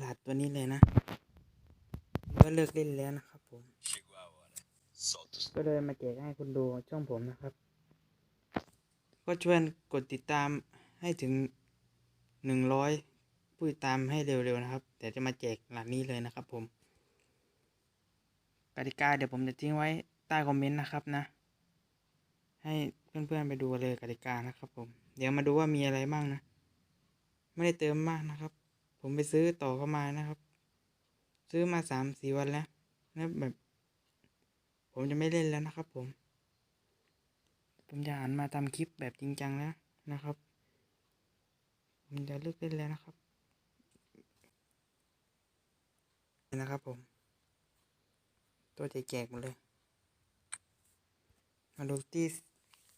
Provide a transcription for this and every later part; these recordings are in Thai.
รหัสตัวนี้เลยนะผมก็เลิกเล่นแล้วนะครับผม Chegou a hora. Solta os ก็เลยมาแจกให้คุณดูช่องผมนะครับ ก็ช่วยกดติดตามให้ถึงหนึ่งร้อยผู้ติดตามให้เร็วๆนะครับ เดี๋ยวจะมาแจกหลังนี้เลยนะครับผมกติกาเดี๋ยวผมจะทิ้งไว้ใต้คอมเมนต์นะครับนะ ให้เพื่อนๆไปดูเลยกติกานะครับผม เดี๋ยวมาดูว่ามีอะไรบ้างนะ ไม่ได้เติมมากนะครับ ผมไปซื้อต่อเข้ามานะครับ ซื้อมาสามสี่วันแล้วแล้วแบบ ผมจะไม่เล่นแล้วนะครับ ผม ผมจะหันมาทำคลิปแบบจริงจังแล้วนะครับ ผมจะเลิกเล่นแล้วนะครับนี่นะครับผม ตัวจะแจกหมดเลย มาดูที่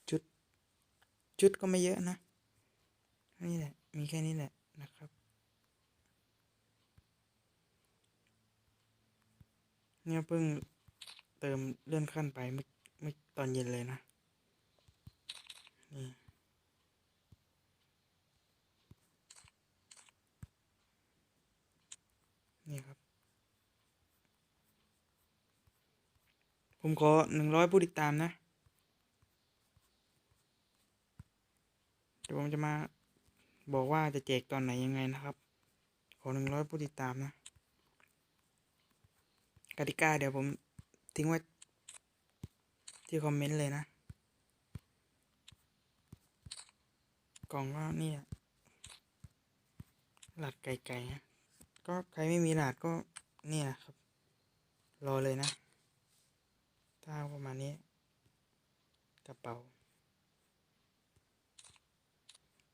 ชุด ชุดก็ไม่เยอะนะ นี่แหละ มีแค่นี้แหละนะครับ เนี่ยเพิ่งเติมเลื่อนขั้นไปเมื่อเมื่อตอนเย็นเลยนะ นี่นี่ครับ ผมขอหนึ่งร้อยผู้ติดตามนะ เดี๋ยวผมจะมาบอกว่าจะแจกตอนไหนยังไงนะครับ ขอหนึ่งร้อยผู้ติดตามนะ กติกาเดี๋ยวผมทิ้งไว้ที่คอมเมนต์เลยนะ กล่องก็นี่หลัดไก่ๆนะก็ใครไม่มีหลาดก็เนี่ยครับ รอเลยนะ ถ้าประมาณนี้ กระเป๋า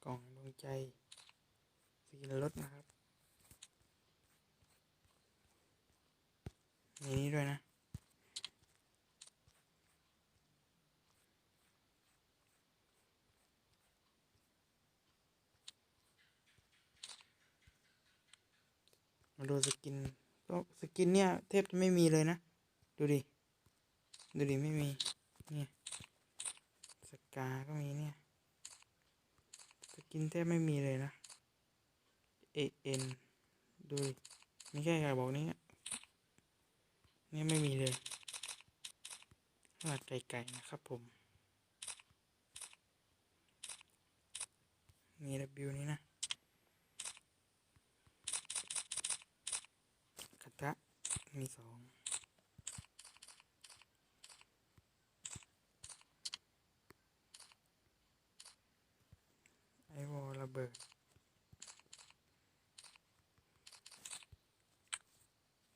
กล่องดวงใจสีรถนะครับ มีนี้ด้วยนะ มาดูสกินก็สกินเนี่ยแทบจะไม่มีเลยนะ ดูดิ ดูดิ ไม่มี เนี่ย สกา ก็มีเนี่ย สกินแทบไม่มีเลยนะเอเอ็นดูดิ มีแค่กระบอกนี้ นี่ยไม่มีเลยขนาดไก่ๆนะครับผม มี W นี้นะ กระทะมีสองไอวอลระเบิด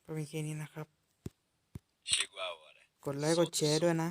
ก็มีแค่นี้นะครับ กดไลค์กดแชร์ด้วยนะ